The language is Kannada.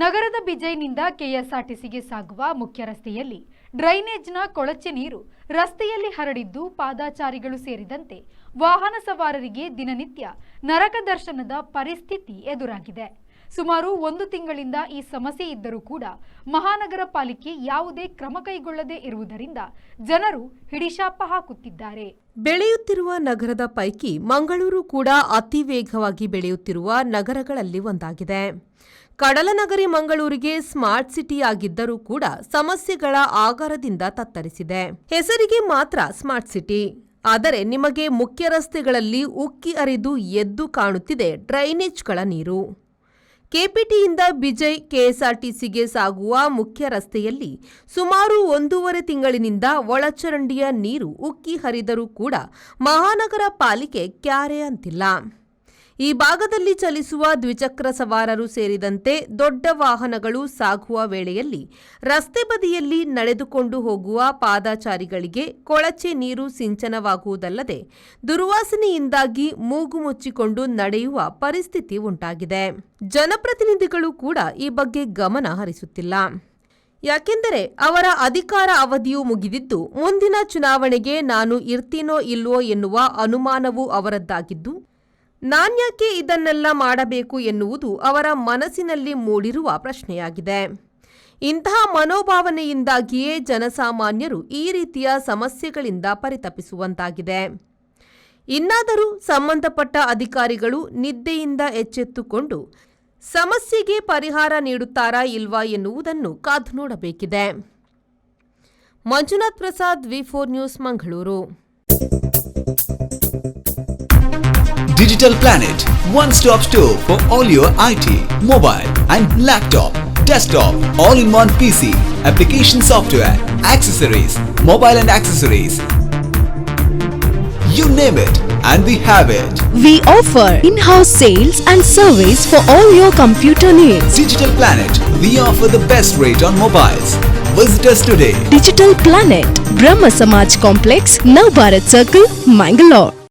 ನಗರದ ಬಿಜೈನಿಂದ ಕೆಎಸ್ಆರ್ಟಿಸಿಗೆ ಸಾಗುವ ಮುಖ್ಯ ರಸ್ತೆಯಲ್ಲಿ ಡ್ರೈನೇಜ್ನ ಕೊಳಚೆ ನೀರು ರಸ್ತೆಯಲ್ಲಿ ಹರಡಿದ್ದು ಪಾದಾಚಾರಿಗಳು ಸೇರಿದಂತೆ ವಾಹನ ಸವಾರರಿಗೆ ದಿನನಿತ್ಯ ನರಕ ದರ್ಶನದ ಪರಿಸ್ಥಿತಿ ಎದುರಾಗಿದೆ. ಸುಮಾರು ಒಂದು ತಿಂಗಳಿಂದ ಈ ಸಮಸ್ಯೆ ಇದ್ದರೂ ಕೂಡ ಮಹಾನಗರ ಪಾಲಿಕೆ ಯಾವುದೇ ಕ್ರಮ ಕೈಗೊಳ್ಳದೇ ಇರುವುದರಿಂದ ಜನರು ಹಿಡಿಶಾಪ ಹಾಕುತ್ತಿದ್ದಾರೆ. ಬೆಳೆಯುತ್ತಿರುವ ನಗರದ ಪೈಕಿ ಮಂಗಳೂರು ಕೂಡ ಅತಿ ವೇಗವಾಗಿ ಬೆಳೆಯುತ್ತಿರುವ ನಗರಗಳಲ್ಲಿ ಒಂದಾಗಿದೆ. ಕಡಲನಗರಿ ಮಂಗಳೂರಿಗೆ ಸ್ಮಾರ್ಟ್ ಸಿಟಿ ಆಗಿದ್ದರೂ ಕೂಡ ಸಮಸ್ಯೆಗಳ ಆಗಾರದಿಂದ ತತ್ತರಿಸಿದೆ. ಹೆಸರಿಗೆ ಮಾತ್ರ ಸ್ಮಾರ್ಟ್ ಸಿಟಿ. ಆದರೆ ನಿಮಗೆ ಮುಖ್ಯ ರಸ್ತೆಗಳಲ್ಲಿ ಉಕ್ಕಿ ಅರಿದು ಎದ್ದು ಕಾಣುತ್ತಿದೆ ಡ್ರೈನೇಜ್ಗಳ ನೀರು. ಕೆಪಿಟಿಯಿಂದ ಬಿಜೈ ಕೆಎಸ್ಆರ್ಟಿಸಿಗೆ ಸಾಗುವ ಮುಖ್ಯ ರಸ್ತೆಯಲ್ಲಿ ಸುಮಾರು ಒಂದೂವರೆ ತಿಂಗಳಿನಿಂದ ಒಳಚರಂಡಿಯ ನೀರು ಉಕ್ಕಿ ಹರಿದರೂ ಕೂಡ ಮಹಾನಗರ ಪಾಲಿಕೆ ಕ್ಯಾರೆ ಅಂತಿಲ್ಲ. ಈ ಭಾಗದಲ್ಲಿ ಚಲಿಸುವ ದ್ವಿಚಕ್ರ ಸವಾರರು ಸೇರಿದಂತೆ ದೊಡ್ಡ ವಾಹನಗಳು ಸಾಗುವ ವೇಳೆಯಲ್ಲಿ ರಸ್ತೆ ಬದಿಯಲ್ಲಿ ನಡೆದುಕೊಂಡು ಹೋಗುವ ಪಾದಾಚಾರಿಗಳಿಗೆ ಕೊಳಚೆ ನೀರು ಸಿಂಚನವಾಗುವುದಲ್ಲದೆ ದುರ್ವಾಸನೆಯಿಂದಾಗಿ ಮೂಗು ಮುಚ್ಚಿಕೊಂಡು ನಡೆಯುವ ಪರಿಸ್ಥಿತಿ ಉಂಟಾಗಿದೆ. ಜನಪ್ರತಿನಿಧಿಗಳು ಕೂಡ ಈ ಬಗ್ಗೆ ಗಮನ ಹರಿಸುತ್ತಿಲ್ಲ. ಯಾಕೆಂದರೆ ಅವರ ಅಧಿಕಾರ ಅವಧಿಯು ಮುಗಿದಿದ್ದು, ಮುಂದಿನ ಚುನಾವಣೆಗೆ ನಾನು ಇರ್ತೀನೋ ಇಲ್ವೋ ಎನ್ನುವ ಅನುಮಾನವೂ ಅವರದ್ದಾಗಿದ್ದು ನಾನ್ಯಾಕೆ ಇದನ್ನೆಲ್ಲ ಮಾಡಬೇಕು ಎನ್ನುವುದು ಅವರ ಮನಸ್ಸಿನಲ್ಲಿ ಮೂಡಿರುವ ಪ್ರಶ್ನೆಯಾಗಿದೆ. ಇಂತಹ ಮನೋಭಾವನೆಯಿಂದಾಗಿಯೇ ಜನಸಾಮಾನ್ಯರು ಈ ರೀತಿಯ ಸಮಸ್ಯೆಗಳಿಂದ ಪರಿತಪಿಸುವಂತಾಗಿದೆ. ಇನ್ನಾದರೂ ಸಂಬಂಧಪಟ್ಟ ಅಧಿಕಾರಿಗಳು ನಿದ್ದೆಯಿಂದ ಎಚ್ಚೆತ್ತುಕೊಂಡು ಸಮಸ್ಯೆಗೆ ಪರಿಹಾರ ನೀಡುತ್ತಾರಾ ಇಲ್ವಾ ಎನ್ನುವುದನ್ನು ಕಾದು ನೋಡಬೇಕಿದೆ. Manjunath Prasad, V four news, Mangaluru. Digital Planet, one stop store for all your IT, mobile, and laptop, desktop, all in one PC, application software, accessories, mobile and accessories. You name it, and we have it. We offer in-house sales and service for all your computer needs. Digital Planet, we offer the best rate on mobiles. Visit us today. Digital Planet, Brahma Samaj Complex, Navbharat Circle, Mangalore.